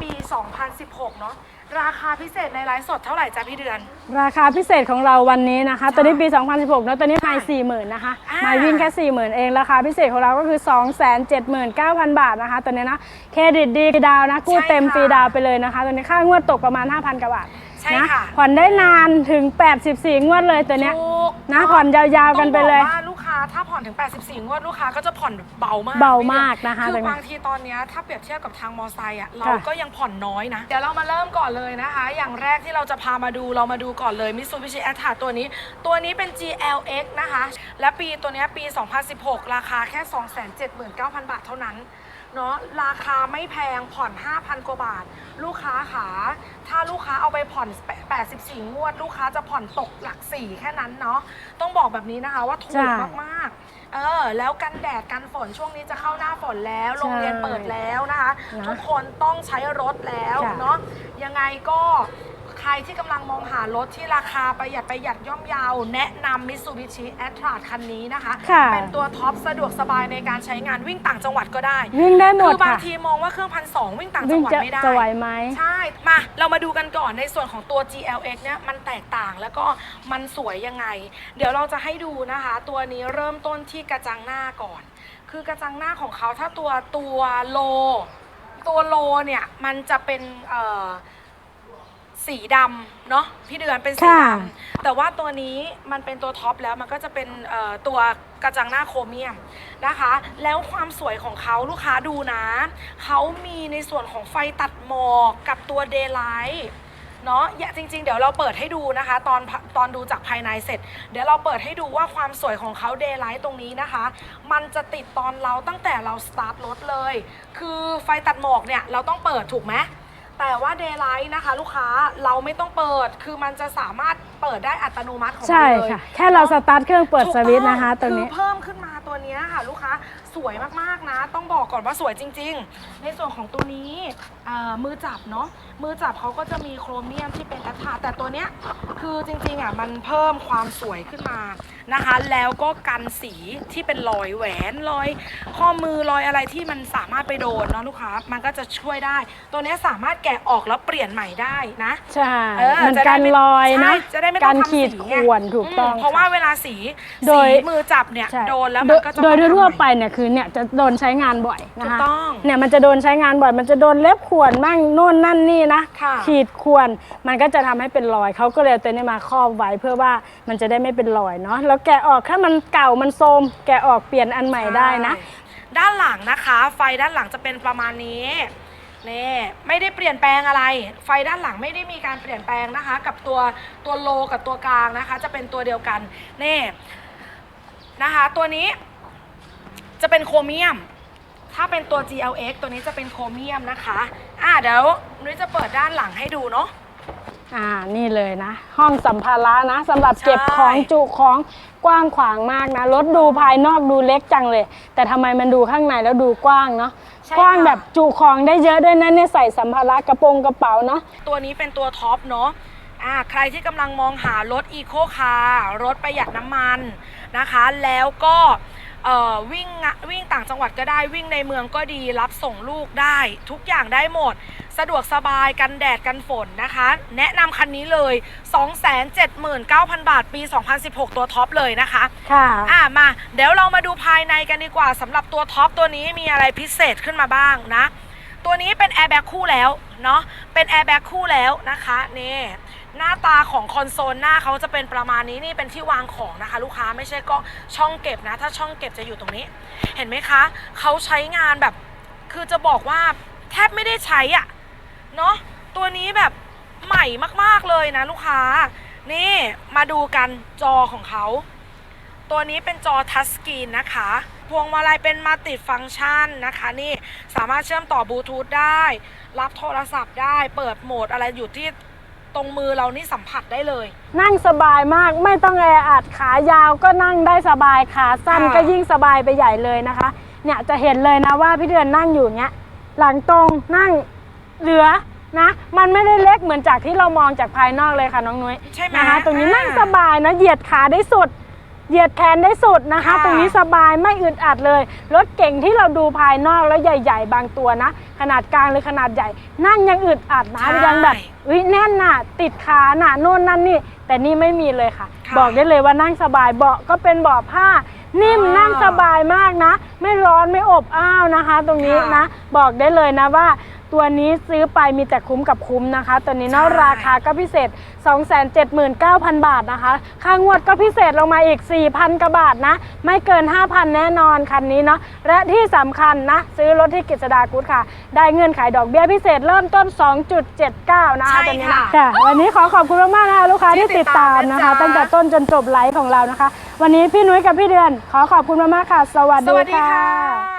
ปี 2016 เนาะราคาพิเศษในไลฟ์สดเท่าไหร่จ้ะพี่เดือน ราคาพิเศษของเราวันนี้นะคะ ตัวนี้ปี 2016แล้วตัวนี้ไม่สี่หมื่นนะคะอ่า ไม่วิ่งแค่สี่หมื่นเอง ราคาพิเศษของเราก็คือ 2 7 9 0 0 0 บาทนะคะ ตัวนี้นะ เครดิตดีฟรีดาวน์นะ กู้เต็มฟรีดาวน์ไปเลยนะคะ ตัวนี้ค่างวดตกประมาณ 5,000 กว่าบาทใช่นะค่ะ ผ่อนได้นานถึง 84 งวดเลยตัวเนี้ย ถูกนะผ่อนยาวๆกันไปเลย ต้องบอกว่าลูกค้า ถ้าผ่อนถึง 84 งวดลูกค้าก็จะผ่อนเบามากเบามากนะคะคือตรงนี้บางทีตอนเนี้ยถ้าเปรียบเทียบกับทางมอไซค์อะเราค่ะก็ยังผ่อนน้อยนะ เดี๋ยวเรามาเริ่มก่อนเลยนะคะ อย่างแรกที่เราจะพามาดูเรามาดูก่อนเลย Mitsubishi a t t r a ตัวนี้ ตัวนี้เป็น GLX นะคะ และปีตัวเนี้ยปี 2016 ราคาแค่ 279,000 บาทเท่านั้นเนาะราคาไม่แพงผ่อน 5,000 กว่าบาท ลูกค้าขาถ้าลูกค้าเอาไปผ่อน 84 งวด ลูกค้าจะผ่อนตกหลัก 4 แค่นั้นเนาะต้องบอกแบบนี้นะคะว่าถูกใช่มากๆเออ แล้วกันแดดกันฝนช่วงนี้จะเข้าหน้าฝนแล้ว โรงเรียนเปิดแล้วนะคะ นะทุกคนต้องใช้รถแล้วจ้ะ เนาะ ยังไงก็ใค รที่กำลังมองหารถที่ราคาประหยัดประหยัดย่อมเยาว แนะนำ Mitsubishi a t t r a คันนี้นะคะ ค่ะเป็นตัวท็อปสะดวกสบายในการใช้งานวิ่งต่างจังหวัดก็ได้วิ่งได้หมคืดอบางค่ะทีมองว่าเครื่องพันสองวิ่งต่างจัวิ่งงหวัดจะไม่ได้ จะไหวไหม ใช่ มา เรามาดูกันก่อนในส่วนของตัว GLX เนี่ย มันแตกต่างแล้วก็มันสวยยังไง เดี๋ยวเราจะให้ดูนะคะ ตัวนี้เริ่มต้นที่กระจังหน้าก่อน คือกระจังหน้าของเขาถ้าตัวตัวโล ตัวโลเนี่ย มันจะเป็นเอ่อ สีดำเนาะพี่เดือนเป็นสีดค่ะำแต่ว่าตัวนี้มันเป็นตัวท็อปแล้วมันก็จะเป็นเอ่อตัวกระจังหน้าโครเมียมนะคะ แล้วความสวยของเขาลูกค้าดูนะเขามีในส่วนของไฟตัดหมอกกับตัวเดย์ไลท์เนาะอย่าจริง ๆ เดี๋ยวเราเปิดให้ดูนะคะ ตอนตอนดูจากภายในเสร็จ เดี๋ยวเราเปิดให้ดูว่าความสวยของเขาเดย์ไลท์ตรงนี้นะคะ มันจะติดตอนเราตั้งแต่เราสตาร์ทรถเลย คือไฟตัดหมอกเนี่ยเราต้องเปิดถูกไหม แต่ว่า Daylight นะคะ ลูกค้าเราไม่ต้องเปิด คือมันจะสามารถเปิดได้อัตโนมัติของมันใช่เลยค่ะ แค่เราสตาร์ทเครื่องเปิดถูกสวิตช์นะคะต้ตัอวงนี้คือเพิ่มขึ้นมาตัวเนี้ยค่ะ ลูกค้า สวยมากๆนะ ต้องบอกก่อนว่าสวยจริง ๆ ในส่วนของตัวนี้เอ่อมือจับเนาะมือจับเขาก็จะมีโครเมียมที่เป็นแอตทาแต่ตัวเนี้ยคือจริงๆอะมันเพิ่มความสวยขึ้นมานะคะ แล้วก็กันสีที่เป็นรอยแหวนรอย ข้อมือรอยอะไรที่มันสามารถไปโดนเนาะลูกค้ามันก็จะช่วยได้ ตัวเนี้ยสามารถแกะออกแล้วเปลี่ยนใหม่ได้นะ ใช่ เออมันจะได้กันไม่รอยใช่นะจะได้ไม่ต้องการทำขีดสีขไงวนถูกต้องมเพราะว่าค่เวลาสีโดยสีมือจับเนี่ย ใช่โดนแล้วโดมันยก็จะโดยต้องทั่วทำๆไปเนี่ยคือเนี่ยจะโดนใช้งานบ่อยนะคะถูกต้อง เนี่ยมันจะโดนใช้งานบ่อย มันจะโดนเล็บข่วนบ้างโน่นนั่นนี่นะค่ะ ขีดข่วนมันก็จะทำให้เป็นรอยเขาก็เลยเอาตัวนี้มาครอบไว้เพื่อว่ามันจะได้ไม่เป็นรอยเนาะแล้วแกะออกถ้ามันเก่ามันโทรมแกะออกเปลี่ยนอันใหม่ได้นะใช่ด้านหลังนะคะ ไฟด้านหลังจะเป็นประมาณนี้นี่ไม่ได้เปลี่ยนแปลงอะไร ไฟด้านหลังไม่ได้มีการเปลี่ยนแปลงนะคะ กับตัวตัวโลกับตัวกลางนะคะ จะเป็นตัวเดียวกันนี่นะคะ ตัวนี้ จะเป็นโครเมียม ถ้าเป็นตัว GLX ตัวนี้จะเป็นโครเมียมนะคะ อะเดี๋ยวนุ้ยจะเปิดด้านหลังให้ดูเนาะ อ่า นี่เลยนะ ห้องสัมภาระนะสำหรับใช่เก็บของจุของกว้างขวางมากนะ รถดูภายนอกดูเล็กจังเลย แต่ทำไมมันดูข้างในแล้วดูกว้างเนาะ ใช่กว้างค่ะแบบจุของได้เยอะด้วยนะเนี่ยใส่สัมภาระกระโปรงกระเป๋าเนาะ ตัวนี้เป็นตัวท็อปเนาะอ่าใครที่กำลังมองหารถอีโคคาร์รถประหยัดน้ำมันนะคะ แล้วก็เอ่อ วิ่งงะวิ่งต่างจังหวัดก็ได้วิ่งในเมืองก็ดีรับส่งลูกได้ ทุกอย่างได้หมด สะดวกสบายกันแดดกันฝนนะคะ แนะนำคันนี้เลย 279,000 บาทปี 2016 ตัวท็อปเลยนะคะ ค่ะอะมาเดี๋ยวเรามาดูภายในกันดีกว่าสำหรับตัวท็อปตัวนี้มีอะไรพิเศษขึ้นมาบ้างนะ ตัวนี้เป็นแอร์แบ็กคู่แล้วเนาะเป็นแอร์แบ็กคู่แล้วนะคะนี่ หน้าตาของคอนโซลหน้าเขาจะเป็นประมาณนี้นี่เป็นที่วางของนะคะ ลูกค้าไม่ใช่ก็ช่องเก็บนะ ถ้าช่องเก็บจะอยู่ตรงนี้ เห็นไหมคะเขาใช้งานแบบ คือจะบอกว่าแทบไม่ได้ใช้อะเนาะตัวนี้แบบใหม่มากๆเลยนะ ลูกค้า นี่มาดูกันจอของเขาตัวนี้เป็นจอทัชสกรีนนะคะ พวงมาลัยเป็นมัลติดฟังก์ชันนะคะ นี่สามารถเชื่อมต่อบลูทูธได้ รับโทรศัพท์ได้ เปิดโหมดอะไรอยู่ที่ ตรงมือเรานี่สัมผัสได้เลย นั่งสบายมากไม่ต้องแออัดขายาวก็นั่งได้สบายขาสั้นค่ะ ก็ยิ่งสบายไปใหญ่เลยนะคะ เนี่ยจะเห็นเลยนะว่าพี่เดือนนั่งอยู่เนี้ยหลังตรงนั่งเหลือนะ มันไม่ได้เล็กเหมือนจากที่เรามองจากภายนอกเลยค่ะน้องนุ้ยใช่ไหมนะคะตรงนี้อ่านั่งสบายนะเหยียดขาได้สุด เหยียดแขนได้สุดนะคะ ค่ะตรงนี้สบายไม่อึดอัดเลย รถเก่งที่เราดูภายนอกแล้วใหญ่ ๆ บางตัวนะ ขนาดกลางหรือขนาดใหญ่ นั่งยังอึดอัดนะใช่ยังแบบอุ้ยแน่นน่ะ ติดขาหน่ะโน่นนั่นนี่ แต่นี่ไม่มีเลยค่ะ ค่ะบอกได้เลยว่านั่งสบายเบาะก็เป็นเบาะผ้า นิ่มอ่านั่งสบายมากนะ ไม่ร้อนไม่อบอ้าวนะคะ ตรงนี้ค่ะ นะ บอกได้เลยนะว่า ตัวนี้ซื้อไปมีแต่คุ้มกับคุ้มนะคะ ตัวนี้เนาะใช่ราคาก็พิเศษ 279,000 บาทนะคะ ค่างวดก็พิเศษลงมาอีก 4,000กว่าบาทนะ ไม่เกิน 5,000 แน่นอนคันนี้เนาะและที่สำคัญนะ ซื้อรถที่กฤษดากุ๊ดค่ะ ได้เงื่อนไขดอกเบี้ยพิเศษเริ่มต้น 2.79 นะคะใช่ตัวนี้ค่ะนะค่ะวันนี้ขอขอบคุณมากๆนะคะลูกค้าที่ที่ติติดดตาตามมนะนะจ๊ะคะ ตั้งแต่ต้นจนจบไลฟ์ของเรานะคะ วันนี้พี่นุ้ยกับพี่เดือน ขอขอบคุณมากๆค่ะ สวัสสดีวัสดีค่ะค่ะ